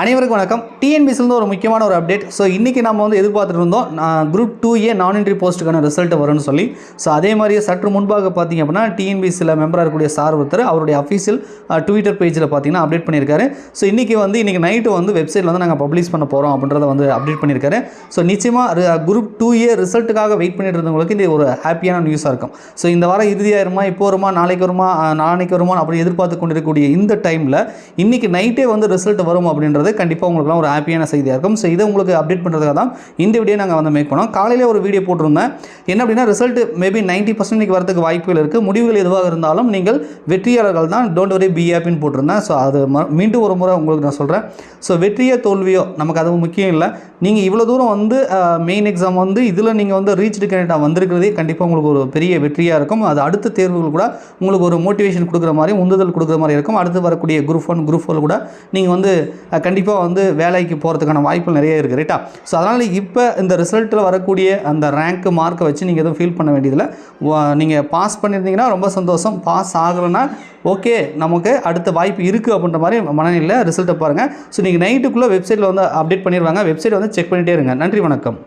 அனைவருக்கும் வணக்கம். டிஎன்பிசிலேருந்து ஒரு முக்கியமான ஒரு அப்டேட் ஸோ இன்றைக்கி நம்ம வந்து எதிர்பார்த்துட்டு இருந்தோம் குரூப் டூ ஏ நான் என்ட்ரி போஸ்ட்டுக்கான ரிசல்ட் வரும்னு சொல்லி. ஸோ அதே மாதிரியே சற்று முன்பாக பார்த்தீங்க அப்படின்னா டிஎன்பிசியில் மெம்பராக இருக்கக்கூடிய சார் ஒருத்தர் அவருடைய அஃபீஷியல் ட்விட்டர் பேஜில் பார்த்தீங்கன்னா அப்டேட் பண்ணியிருக்காரு. ஸோ இன்றைக்கி வந்து இன்றைக்கி நைட்டு வந்து வெப்சைட்டில் வந்து நாங்கள் பப்ளிஷ் பண்ண போகிறோம் அப்படின்றத வந்து அப்டேட் பண்ணியிருக்காரு. ஸோ நிச்சயமாக குரூப் டூ ஏ ரிசல்ட்டுக்காக வெயிட் பண்ணிட்டு இருந்தவங்களுக்கு இது ஒரு ஹாப்பியான நியூஸாக இருக்கும். ஸோ இந்த வாரம் இறுதியாயிருமா இப்போ வருமா நாளைக்கு வருமா நாளைக்கு வருமா அப்படி எதிர்பார்த்து கொண்டிருக்கக்கூடிய இந்த டைமில் இன்றைக்கி நைட்டே வந்து ரிசல்ட் வரும் அப்படின்றது கண்டிப்பாக உங்களுக்குலாம் ஒரு ஹாப்பியான செய்தியாக இருக்கும். ஸோ இதை உங்களுக்கு அப்டேட் பண்ணுறதுக்காக தான் இந்த வீடியோ நாங்கள் வந்து மேக் பண்ணோம். காலையில் ஒரு வீடியோ போட்டிருந்தேன். என்ன அப்படின்னா ரிசல்ட் மேபி நைன்ட்டி பர்சன்டேஜ் வரதுக்கு வாய்ப்புகள் இருக்குது முடிவுகள் எதுவாக இருந்தாலும் நீங்கள் வெற்றியாளர்கள் தான். டோன்ட் வரி பி ஹாப்பின்னு போட்டிருந்தேன். ஸோ அது மீண்டும் ஒரு முறை உங்களுக்கு நான் சொல்கிறேன் ஸோ வெற்றியோ தோல்வியோ நமக்கு அது முக்கியம் இல்லை. நீங்கள் இவ்வளோ தூரம் வந்து மெயின் எக்ஸாம் வந்து இதில் நீங்கள் வந்து ரீச்டு கேண்டிடேட்டாக வந்திருக்கிறதே கண்டிப்பாக உங்களுக்கு ஒரு பெரிய வெற்றியாக இருக்கும். அது அடுத்த தேர்வுகள் கூட உங்களுக்கு ஒரு மோட்டிவேஷன் கொடுக்குற மாதிரி உந்துதல் கொடுக்குற மாதிரி இருக்கும். அடுத்து வரக்கூடிய குரூப் ஒன் குரூப் ஃபோர் கூட நீங்கள் வந்து கண்டிப்பாக கண்டிப்பாக வந்து வேலைக்கு போகிறதுக்கான வாய்ப்புகள் நிறைய இருக்குது ரைட்டா ஸோ அதனால் இப்போ இந்த ரிசல்ட்டில் வரக்கூடிய அந்த ரேங்க்கு மார்க்கை வச்சு நீங்கள் எதுவும் ஃபீல் பண்ண வேண்டியதில்லை. நீங்கள் பாஸ் பண்ணியிருந்தீங்கன்னா ரொம்ப சந்தோஷம். பாஸ் ஆகலைன்னா ஓகே நமக்கு அடுத்த வாய்ப்பு இருக்குது அப்படின்ற மாதிரி மனநிலையில் ரிசல்ட்டை பாருங்கள் ஸோ நீங்கள் நைட்டுக்குள்ளே வெப்சைட்டில் வந்து அப்டேட் பண்ணிடுவாங்க வெப்சைட் வந்து செக் பண்ணிகிட்டே இருங்க. நன்றி வணக்கம்.